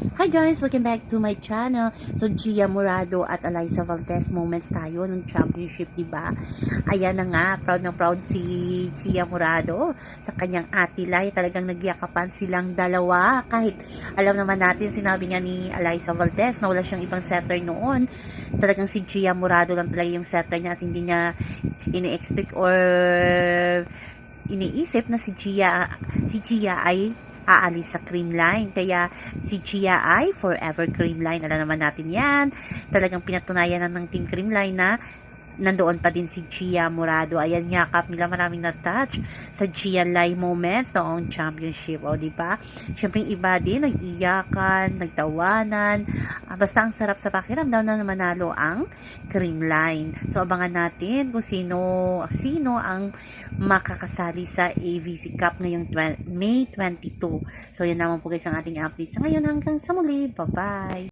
Hi guys! Welcome back to my channel. So, Gia Morado at Eliza Valdez moments tayo ng championship, di ba? Ayan na nga, proud na proud si Gia Morado sa kanyang ate Lai. Talagang nagyakapan silang dalawa. Kahit alam naman natin, sinabi nga ni Eliza Valdez na wala siyang ibang setter noon. Talagang si Gia Morado lang talaga yung setter niya at hindi niya ini-expect or iniisip na si Gia, si Gia ay aalis sa creamline. Kaya si Chia ay forever creamline. Alam naman natin yan. Talagang pinatunayan na ng team creamline na nandoon pa din si Chia Morado. Ayan, yakap nila maraming na-touch sa Chia Lai moments noong championship. O, di ba? Siyempre, iba din, nag-iyakan, nagtawanan. Ah, basta ang sarap sa pakiramdam na manalo ang Creamline. So, abangan natin kung sino, sino ang makakasali sa AVC Cup ngayong twen- May 22. So, yan naman po guys ang ating update sa ngayon. Hanggang sa muli. Bye-bye!